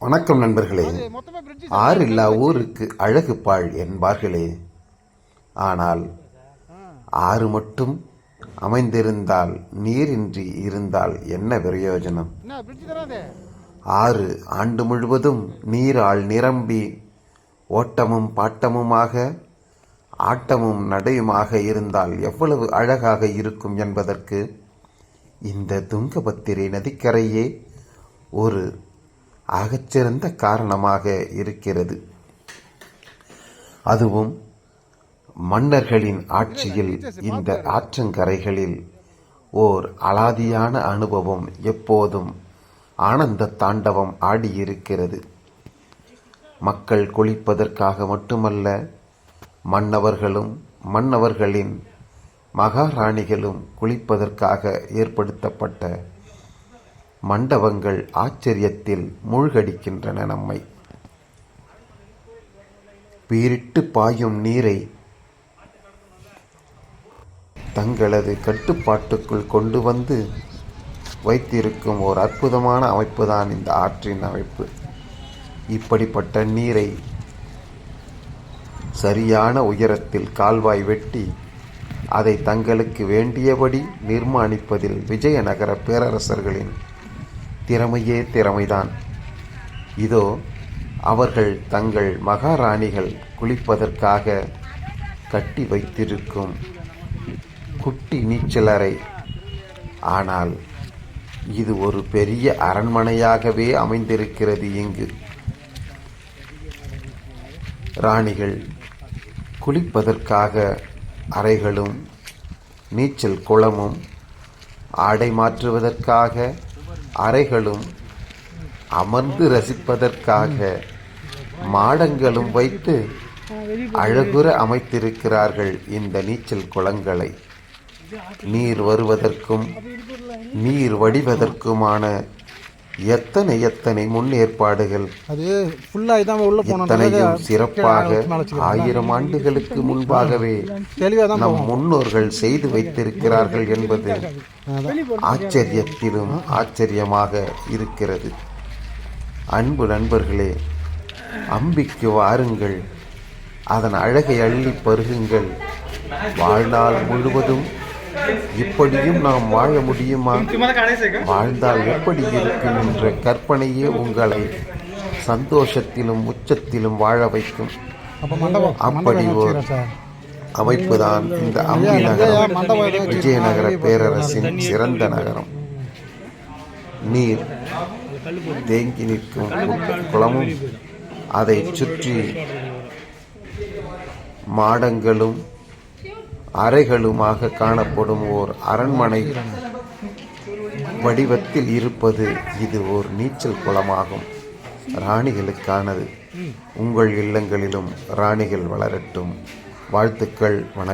வணக்கம் நண்பர்களே. ஆறு இல்லா ஊருக்கு அழகு பாழ் என்பார்களே. ஆனால் ஆறு மட்டும் அமைந்திருந்தால் நீரின்றி இருந்தால் என்ன பிரயோஜனம்? ஆறு ஆண்டு முழுவதும் நீரால் நிரம்பி ஓட்டமும் பாட்டமுமாக ஆட்டமும் நடையுமாக இருந்தால் எவ்வளவு அழகாக இருக்கும் என்பதற்கு இந்த துங்கபத்திரை நதிக்கரையே ஒரு ஆகச்சிறந்த காரணமாக இருக்கிறது. அதுவும் மன்னர்களின் ஆட்சியில் இந்த ஆற்றங்கரைகளில் ஓர் அலாதியான அனுபவம் எப்போதும் ஆனந்த தாண்டவம் ஆடியிருக்கிறது. மக்கள் குளிப்பதற்காக மட்டுமல்ல மன்னவர்களும் மன்னவர்களின் மகாராணிகளும் குளிப்பதற்காக ஏற்படுத்தப்பட்ட மண்டபங்கள் ஆச்சரியத்தில் மூழ்கடிக்கின்றன நம்மை. பீரிட்டு பாயும் நீரை தங்களது கட்டுப்பாட்டுக்குள் கொண்டு வந்து வைத்திருக்கும் ஓர் அற்புதமான அமைப்புதான் இந்த ஆற்றின் அமைப்பு. இப்படிப்பட்ட நீரை சரியான உயரத்தில் கால்வாய் வெட்டி அதை தங்களுக்கு வேண்டியபடி நிர்மாணிப்பதில் விஜயநகர பேரரசர்களின் திறமையே திறமைதான். இதோ அவர்கள் தங்கள் மகாராணிகள் குளிப்பதற்காக கட்டி வைத்திருக்கும் குட்டி நீச்சலறை. ஆனால் இது ஒரு பெரிய அரண்மனையாகவே அமைந்திருக்கிறது இங்கு. ராணிகள் குளிப்பதற்காக அறைகளும் நீச்சல் குளமும் ஆடை மாற்றுவதற்காக அறைகளும் அமர்ந்து ரசிப்பதற்காக மாடங்களும் வைத்து அழகுற அமைத்திருக்கிறார்கள் இந்த நீச்சல் குளங்களை. நீர் வருவதற்கும் நீர் வடிவதற்குமான எத்தனை எத்தனை முன்னேற்பாடுகள்? அது ஃபுல்லா இதான் உள்ள இத்தனையும் சிறப்பாக ஆயிரம் ஆண்டுகளுக்கு முன்பாகவே தான் நம் முன்னோர்கள் செய்து வைத்திருக்கிறார்கள் என்பது ஆச்சரியத்திலும் ஆச்சரியமாக இருக்கிறது. அன்பு நண்பர்களே அம்பிக்கு வாருங்கள். அதன் அழகை அள்ளி பருகுங்கள். வாழ்நாள் முழுவதும் இப்படியும் நாம் வாழ முடியுமா வாழ்ந்தால் எப்படி இருக்கும் என்ற கற்பனையே உங்களை சந்தோஷத்திலும் உச்சத்திலும் வாழ வைக்கும் அப்படி சார் அமைப்புதான் இந்த அம்பி நகரம் விஜயநகர பேரரசின் சிறந்த நகரம் நீர் தேங்கி நிற்கும் குளமும் அதை சுற்றி மாடங்களும் அறைகளுமாக காணப்படும் ஓர் அரண்மனை வடிவத்தில் இருப்பது இது ஓர் நீச்சல் குளமாகும். ராணிகளுக்கானது. உங்கள் இல்லங்களிலும் ராணிகள் வளரட்டும். வாழ்த்துக்கள் வணக்கம்.